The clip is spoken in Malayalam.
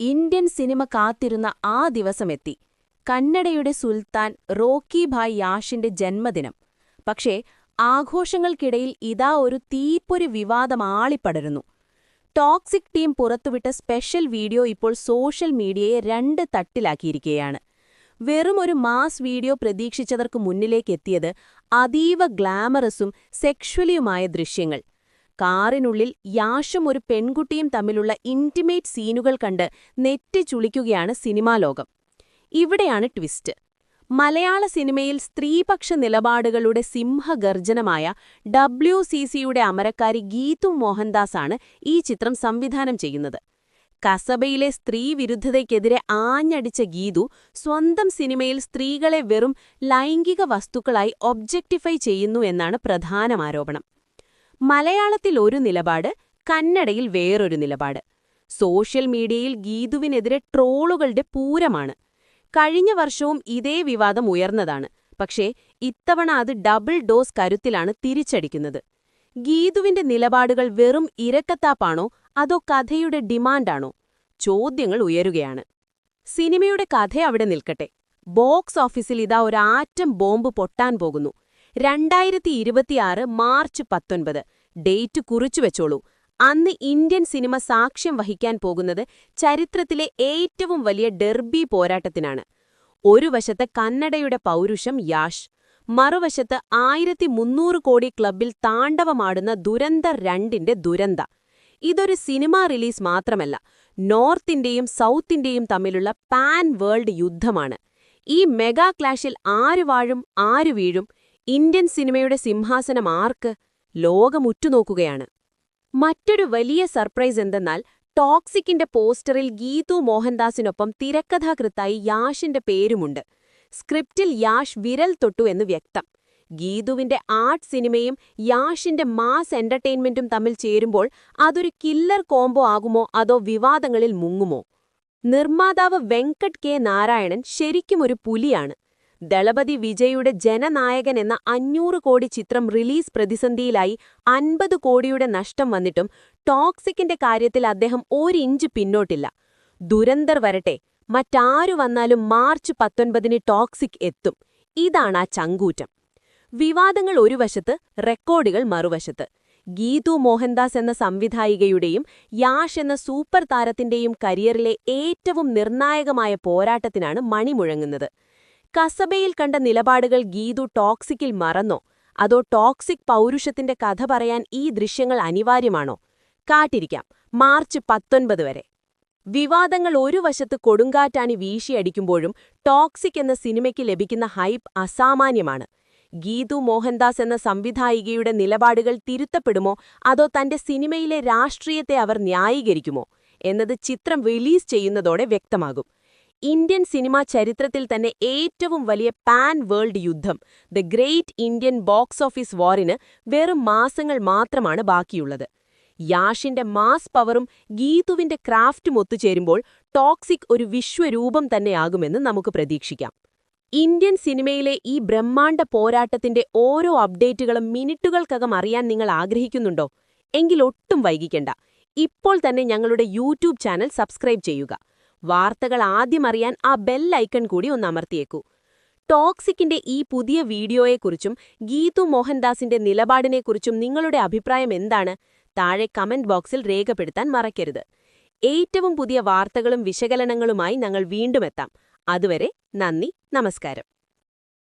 ഇന്ത്യൻ സിനിമ കാത്തിരുന്ന ആ ദിവസമെത്തി. കന്നഡയുടെ സുൽത്താൻ റോക്കി ഭായ് യാഷിന്റെ ജന്മദിനം. പക്ഷേ ആഘോഷങ്ങൾക്കിടയിൽ ഇതാ ഒരു തീപ്പൊരു വിവാദം ആളിപ്പടരുന്നു. ടോക്സിക് ടീം പുറത്തുവിട്ട സ്പെഷ്യൽ വീഡിയോ ഇപ്പോൾ സോഷ്യൽ മീഡിയയെ രണ്ട് തട്ടിലാക്കിയിരിക്കുകയാണ്. വെറും ഒരു മാസ് വീഡിയോ പ്രതീക്ഷിച്ചവർക്ക് മുന്നിലേക്കെത്തിയത് അതീവ ഗ്ലാമറസും സെക്ഷുവലിയുമായ ദൃശ്യങ്ങൾ. കാറിനുള്ളിൽ യാഷും ഒരു പെൺകുട്ടിയും തമ്മിലുള്ള ഇന്റിമേറ്റ് സീനുകൾ കണ്ട് നെറ്റി ചുളിക്കുകയാണ് സിനിമാ ലോകം. ഇവിടെയാണ് ട്വിസ്റ്റ് മലയാള സിനിമയിൽ സ്ത്രീപക്ഷ നിലപാടുകളുടെ സിംഹഗർജനമായ ഡബ്ല്യു സി സിയുടെ അമരക്കാരി ഗീതു മോഹൻദാസാണ് ഈ ചിത്രം സംവിധാനം ചെയ്യുന്നത്. കസബയിലെ സ്ത്രീവിരുദ്ധതയ്ക്കെതിരെ ആഞ്ഞടിച്ച ഗീതു സ്വന്തം സിനിമയിൽ സ്ത്രീകളെ വെറും ലൈംഗിക വസ്തുക്കളായി ഒബ്ജക്റ്റിഫൈ ചെയ്യുന്നു എന്നാണ് പ്രധാന ആരോപണം. മലയാളത്തിൽ ഒരു നിലപാട് കന്നഡയിൽ വേറൊരു നിലപാട്. സോഷ്യൽ മീഡിയയിൽ ഗീതുവിനെതിരെ ട്രോളുകളുടെ പൂരമാണ്. കഴിഞ്ഞ വർഷവും ഇതേ വിവാദം ഉയർന്നതാണ്. പക്ഷേ ഇത്തവണ അത് ഡബിൾ ഡോസ് കരുത്തിലാണ് തിരിച്ചടിക്കുന്നത്. ഗീതുവിന്റെ നിലപാടുകൾ വെറും ഇരക്കത്താപ്പാണോ അതോ കഥയുടെ ഡിമാൻഡാണോ? ചോദ്യങ്ങൾ ഉയരുകയാണ്. സിനിമയുടെ കഥ അവിടെ നിൽക്കട്ടെ. ബോക്സ് ഓഫീസിൽ ഇതാ ഒരാറ്റം ബോംബ് പൊട്ടാൻ പോകുന്നു. രണ്ടായിരത്തി ഇരുപത്തിയാറ് മാർച്ച് പത്തൊൻപത്. ഡേറ്റ് കുറിച്ചു വെച്ചോളൂ. അന്ന് ഇന്ത്യൻ സിനിമ സാക്ഷ്യം വഹിക്കാൻ പോകുന്നത് ചരിത്രത്തിലെ ഏറ്റവും വലിയ ഡെർബി പോരാട്ടത്തിനാണ്. ഒരു വശത്ത് കന്നഡയുടെ പൗരുഷം യാഷ് മറുവശത്ത് ആയിരത്തി മുന്നൂറ് കോടി ക്ലബിൽ താണ്ഡവമാടുന്ന ദുരന്ത രണ്ടിന്റെ ദുരന്ത. ഇതൊരു സിനിമാ റിലീസ് മാത്രമല്ല നോർത്ത് ഇന്ത്യയും സൗത്ത് ഇന്ത്യയും തമ്മിലുള്ള പാൻ വേൾഡ് യുദ്ധമാണ്. ഈ മെഗാ ക്ലാഷിൽ ആര് വാഴും ആര് വീഴും ഇന്ത്യൻ സിനിമയുടെ സിംഹാസനം ആർക്ക് ലോകമുറ്റുനോക്കുകയാണ്. മറ്റൊരു വലിയ സർപ്രൈസ് എന്തെന്നാൽ ടോക്സിക്കിന്റെ പോസ്റ്ററിൽ ഗീതു മോഹൻദാസിനൊപ്പം തിരക്കഥാകൃത്തായി യാഷിന്റെ പേരുമുണ്ട്. സ്ക്രിപ്റ്റിൽ യാഷ് വിരൽ തൊട്ടു എന്ന് വ്യക്തം. ഗീതുവിന്റെ ആർട്ട് സിനിമയും യാഷിന്റെ മാസ് എന്റർടൈൻമെന്റും തമ്മിൽ ചേരുമ്പോൾ അതൊരു കില്ലർ കോംബോ ആകുമോ അതോ വിവാദങ്ങളിൽ മുങ്ങുമോ? നിർമ്മാതാവ് വെങ്കട്ട് കെ നാരായണൻ ശരിക്കും ഒരു പുലിയാണ്. ദളപതി വിജയുടെ ജനനായകൻ എന്ന അഞ്ഞൂറ് കോടി ചിത്രം റിലീസ് പ്രതിസന്ധിയിലായി അൻപത് കോടിയുടെ നഷ്ടം വന്നിട്ടും ടോക്സിക്കിന്റെ കാര്യത്തിൽ അദ്ദേഹം ഒരിഞ്ച് പിന്നോട്ടില്ല. ദുരന്തർ വരട്ടെ മറ്റാരു വന്നാലും മാർച്ച് പത്തൊൻപതിന് ടോക്സിക് എത്തും. ഇതാണ് ആ ചങ്കൂറ്റം. വിവാദങ്ങൾ ഒരു വശത്ത് റെക്കോർഡുകൾ മറുവശത്ത്. ഗീതു മോഹൻദാസ് എന്ന സംവിധായികയുടെയും യാഷ് എന്ന സൂപ്പർ താരത്തിന്റെയും കരിയറിലെ ഏറ്റവും നിർണായകമായ പോരാട്ടത്തിനാണ് മണിമുഴങ്ങുന്നത്. കസബയിൽ കണ്ട നിലപാടുകൾ ഗീതു ടോക്സിക്കിൽ മറന്നോ? അതോ ടോക്സിക് പൗരുഷത്തിന്റെ കഥ പറയാൻ ഈ ദൃശ്യങ്ങൾ അനിവാര്യമാണോ? കാട്ടിരിക്കാം മാർച്ച് പത്തൊൻപത് വരെ. വിവാദങ്ങൾ ഒരു വശത്ത് കൊടുങ്കാറ്റാണി വീശിയടിക്കുമ്പോഴും ടോക്സിക് എന്ന സിനിമയ്ക്ക് ലഭിക്കുന്ന ഹൈപ്പ് അസാമാന്യമാണ്. ഗീതു മോഹൻദാസ് എന്ന സംവിധായികയുടെ നിലപാടുകൾ തിരുത്തപ്പെടുമോ? അതോ തന്റെ സിനിമയിലെ രാഷ്ട്രീയത്തെ അവർ ന്യായീകരിക്കുമോ? എന്നത് ചിത്രം റിലീസ് ചെയ്യുന്നതോടെ വ്യക്തമാകും. ഇന്ത്യൻ സിനിമാ ചരിത്രത്തിൽ തന്നെ ഏറ്റവും വലിയ പാൻ വേൾഡ് യുദ്ധം the great Indian box office വാറിന് വെറും മാസങ്ങൾ മാത്രമാണ് ബാക്കിയുള്ളത്. യാഷിന്റെ മാസ് പവറും ഗീതുവിന്റെ ക്രാഫ്റ്റും ഒത്തുചേരുമ്പോൾ ടോക്സിക് ഒരു വിശ്വരൂപം തന്നെയാകുമെന്ന് നമുക്ക് പ്രതീക്ഷിക്കാം. ഇന്ത്യൻ സിനിമയിലെ ഈ ബ്രഹ്മാണ്ഡ പോരാട്ടത്തിന്റെ ഓരോ അപ്ഡേറ്റുകളും മിനിറ്റുകൾക്കകം അറിയാൻ നിങ്ങൾ ആഗ്രഹിക്കുന്നുണ്ടോ? എങ്കിൽ ഒട്ടും വൈകിക്കണ്ട. ഇപ്പോൾ തന്നെ ഞങ്ങളുടെ യൂട്യൂബ് ചാനൽ സബ്സ്ക്രൈബ് ചെയ്യുക. വാർത്തകൾ ആദ്യം അറിയാൻ ആ ബെൽ ഐക്കൺ കൂടി ഒന്ന് അമർത്തിയേക്കൂ. ടോക്സിക്കിന്റെ ഈ പുതിയ വീഡിയോയെക്കുറിച്ചും ഗീതു മോഹൻദാസിന്റെ നിലപാടിനെക്കുറിച്ചും നിങ്ങളുടെ അഭിപ്രായം എന്താണ്? താഴെ കമന്റ് ബോക്സിൽ രേഖപ്പെടുത്താൻ മറക്കരുത്. ഏറ്റവും പുതിയ വാർത്തകളും വിശകലനങ്ങളുമായി ഞങ്ങൾ വീണ്ടും എത്താം. അതുവരെ നന്ദി നമസ്കാരം.